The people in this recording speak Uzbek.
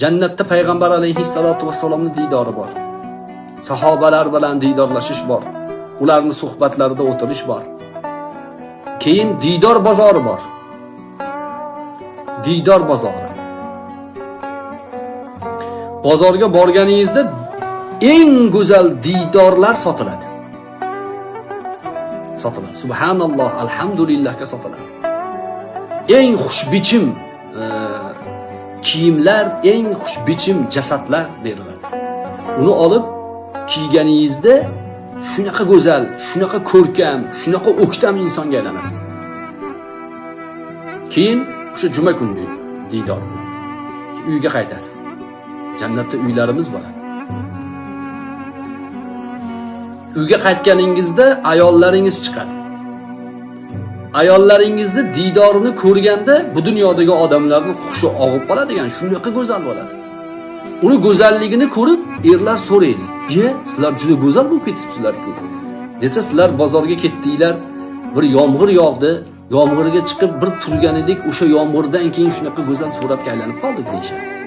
Jannatda payg'ambar alayhissalotu vassalomni diydori bor. Sahobalar bilan diydorlashish bor. Ularning suhbatlarida o'tirish bor. Keyin diydor bozori bor. Diydor bozori. Bozorga borganingizda eng go'zal diydorlar sotiladi. Sotiladi. Subhanalloh, alhamdulillahga sotiladi. Eng xushbichim e, kiyimlar, eng xushbichim jasadlar beriladi. Uni olib kiyganingizda shunaqa go'zal, shunaqa ko'rkam, shunaqa o'ktam insonga aylanasiz. Keyin o'sha juma kuni diydor. Uyga qaytasiz. Jannatda uylarimiz bo'ladi. Uyga qaytganingizda ayollaringiz chiqadi. Ayollaringizni diydorini ko'rganda bu dunyodagi odamlarning hushi og'ib qoladigan shunaqa go'zal bo'ladi. Uni go'zalligini ko'rib erlar so'raydi. "Ye, sizlar juda go'zal bo'lib ketibsizlar-ku." Desa, sizlar bozorga ketdinglar, bir yomg'ir yog'di, yomg'irga chiqib bir turgan edik, o'sha yomg'irdan keyin shunaqa go'zal suratga aylanib qoldik deyishadi.